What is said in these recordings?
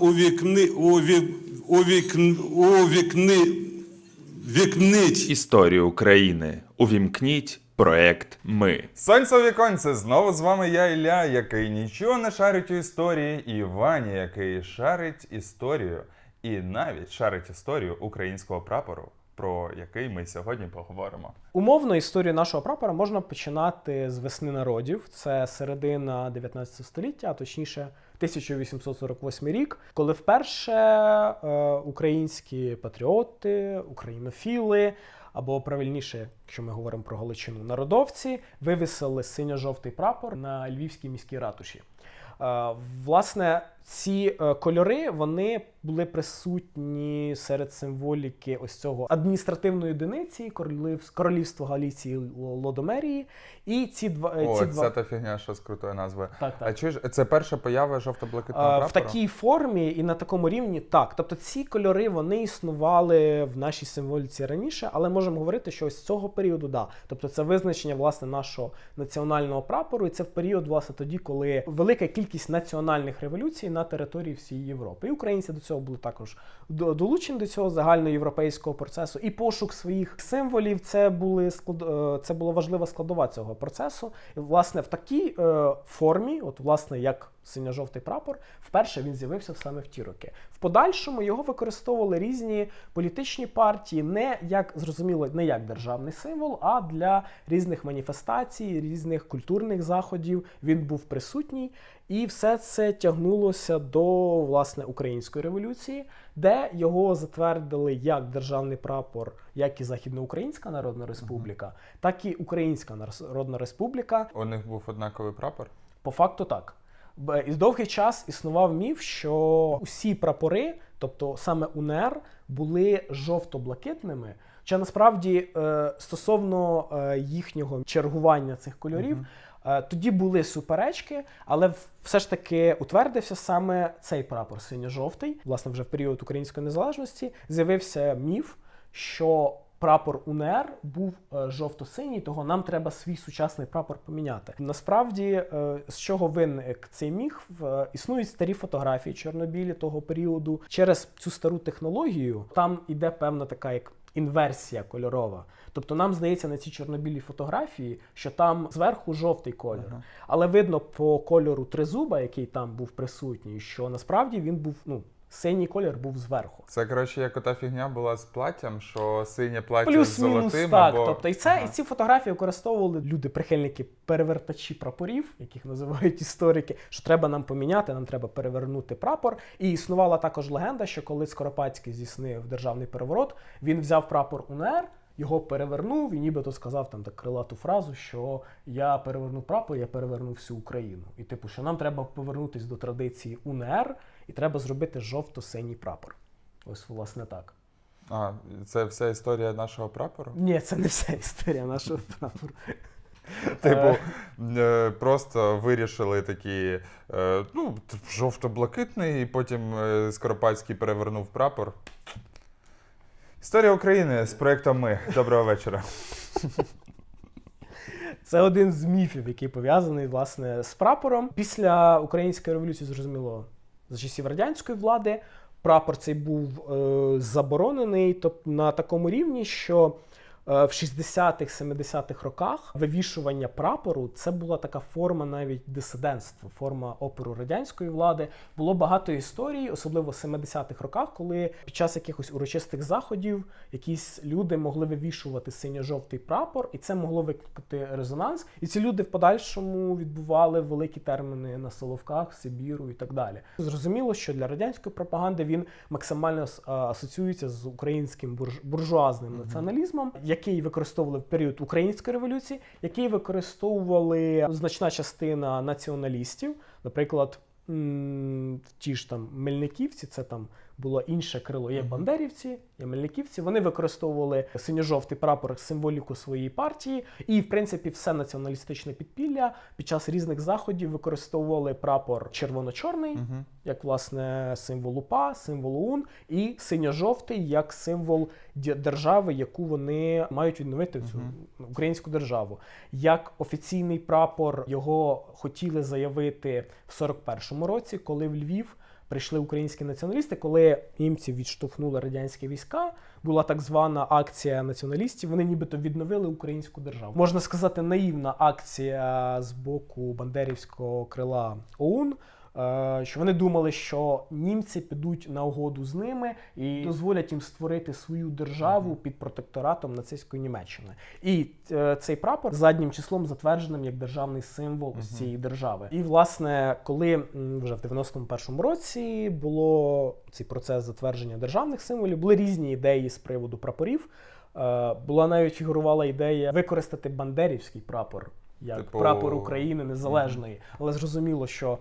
увікни, уві, у вікни вікнить. Історію України. Увімкніть проект Ми. Сонце віконце, знову з вами я Ілля, який нічого не шарить у історії, і Ваня, який шарить історію, і навіть шарить історію українського прапору, про який ми сьогодні поговоримо. Умовно історію нашого прапора можна починати з весни народів. Це середина 19 століття, а точніше 1848 рік, коли вперше е, українські патріоти, українофіли. Або правильніше, якщо ми говоримо про Галичину, народовці вивісили синьо-жовтий прапор на Львівській міській ратуші. Е, Власне, ці е, кольори вони були присутні серед символіки ось цього адміністративної одиниці королів, королівства Галіції Лодомерії. І ці два е, О, ці це два та фігня, що з крутою назвою. так, так. А чуєш, це перша поява жовто-блакитного Е, прапора? В такій формі і на такому рівні так. Тобто ці кольори вони існували в нашій символіці раніше, але можемо говорити, що ось цього періоду да. Тобто це визначення власне нашого національного прапору, і це в період, власне, тоді, коли велика кількість національних революцій на території всієї Європи. І українці до цього були також долучені до цього загальноєвропейського процесу. І пошук своїх символів це були е, це була важлива складова цього процесу. І, власне, в такій е, формі, от власне, як синьо-жовтий прапор, вперше він з'явився саме в ті роки. В подальшому його використовували різні політичні партії, не як зрозуміло, не як державний символ, а для різних маніфестацій, різних культурних заходів. Він був присутній, і все це тягнулося до власне української революції, де його затвердили як державний прапор, як і Західноукраїнська Народна Республіка, так і Українська Народна Республіка. У них був однаковий прапор. По факту так. І довгий час існував міф, що усі прапори, тобто саме УНР, були жовто-блакитними. Хоча насправді е, стосовно е, їхнього чергування цих кольорів, е, тоді були суперечки, але все ж таки утвердився саме цей прапор синьо-жовтий. Власне, вже в період української незалежності з'явився міф, що прапор УНР був е, жовто-синій, того нам треба свій сучасний прапор поміняти. Насправді, е, з чого виник цей міф? В- е, Існують старі фотографії чорнобілі того періоду. Через цю стару технологію там іде певна така як. Інверсія кольорова. Тобто нам здається на цій чорнобілій фотографії, що там зверху жовтий кольор. Але видно по кольору тризуба, який там був присутній, що насправді він був, ну, синій колір був зверху. Це, коротше, як ота фігня була з платтям, що синє плаття з Плюс-мінус так. або... Тобто, і це Ага. і ці фотографії використовували люди, прихильники перевертачі прапорів, яких називають історики, що треба нам поміняти, нам треба перевернути прапор. І існувала також легенда, що коли Скоропадський здійснив державний переворот, він взяв прапор УНР. Його перевернув і нібито сказав там так крилату фразу, що я перевернув прапор, я перевернув всю Україну. І типу, що нам треба повернутися до традиції УНР, і треба зробити жовто-синій прапор. Ось, власне, так. А, це вся історія нашого прапору? Ні, це не вся історія нашого прапору. Типу, е, просто вирішили такі, е, ну, жовто-блакитний, і потім е, Скоропадський перевернув прапор. Історія України з проєктом Ми. Доброго вечора. Це один з міфів, який пов'язаний власне з прапором. Після української революції, зрозуміло, за часів радянської влади. Прапор цей був е, заборонений, тобто на такому рівні, що в 60-х, 70-х роках вивішування прапору це була така форма навіть дисидентства, форма опору радянської влади. Було багато історій, особливо в 70-х роках, коли під час якихось урочистих заходів якісь люди могли вивішувати синьо-жовтий прапор, і це могло викликати резонанс. І ці люди в подальшому відбували великі терміни на Соловках, Сибіру і так далі. Зрозуміло, що для радянської пропаганди він максимально асоціюється з українським бурж- буржуазним націоналізмом, який використовували в період української революції, який використовували значна частина націоналістів, наприклад. Ті ж там мельниківці, це там було інше крило. Є бандерівці, є мельниківці. Вони використовували синьо-жовтий прапор символіку своєї партії, і в принципі все націоналістичне підпілля під час різних заходів використовували прапор червоно-чорний, як власне символ УПА, символ ОУН, і синьо-жовтий як символ держави, яку вони мають відновити цю українську державу. Як офіційний прапор його хотіли заявити в 41-му році, коли в Львів прийшли українські націоналісти, коли німці відштовхнули радянські війська. Була так звана акція націоналістів. Вони нібито відновили українську державу. Можна сказати, наївна акція з боку бандерівського крила ОУН. Е, Що вони думали, що німці підуть на угоду з ними і дозволять їм створити свою державу під протекторатом нацистської Німеччини. І е, цей прапор заднім числом затвердженим як державний символ ось цієї держави. І власне, коли вже в 91-му році було цей процес затвердження державних символів, були різні ідеї з приводу прапорів. Е, Була навіть фігурувала ідея використати бандерівський прапор як Типу- прапор України незалежної, але зрозуміло, що.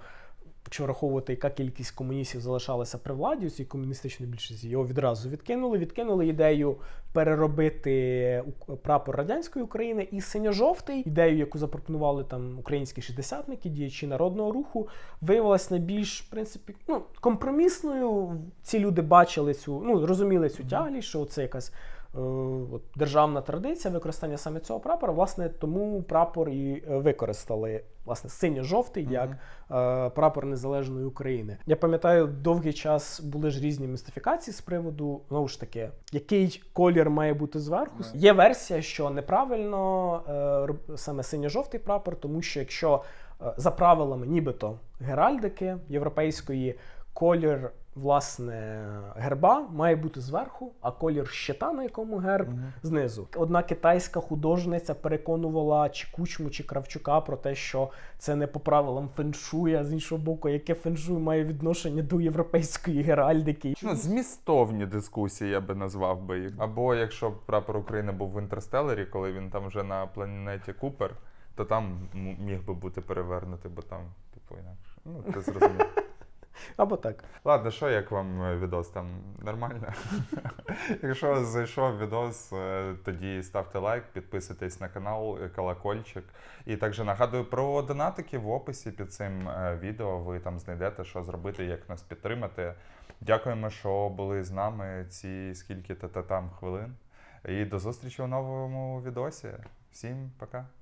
Якщо враховувати, яка кількість комуністів залишалася при владі, у цій комуністичній більшості його відразу відкинули. Відкинули ідею переробити прапор радянської України і синьо-жовтий, ідею, яку запропонували там українські шістдесятники, діячі народного руху, виявилась найбільш в принципі ну, компромісною. Ці люди бачили цю, ну розуміли цю тяглість, що це якась. Е, От, державна традиція використання саме цього прапора, власне, тому прапор і е, використали власне синьо-жовтий як е, прапор незалежної України. Я пам'ятаю, довгий час були ж різні містифікації з приводу знову ж таки, який колір має бути зверху. Є версія, що неправильно е, саме синьо-жовтий прапор, тому що якщо е, за правилами, нібито геральдики європейської, колір власне герба має бути зверху, а колір щита, на якому герб, знизу. Одна китайська художниця переконувала чи Кучму, чи Кравчука про те, що це не по правилам феншуй, а з іншого боку, яке феншуй має відношення до європейської геральдики. Ну, змістовні дискусії я би назвав би їх. Або якщо прапор України був в інтерстелері, коли він там вже на планеті Купер, то там міг би бути перевернутий, бо там, типу, інакше. Ну, ти зрозумів. Або так. Ладно, що як вам е, відос там нормально? Якщо зайшов відос, е, тоді ставте лайк, підписуйтесь на канал, е, колокольчик. І також нагадую про донатики в описі під цим відео. Ви там знайдете, що зробити, як нас підтримати. Дякуємо, що були з нами ці скільки та там хвилин. І до зустрічі у новому відосі. Всім пока.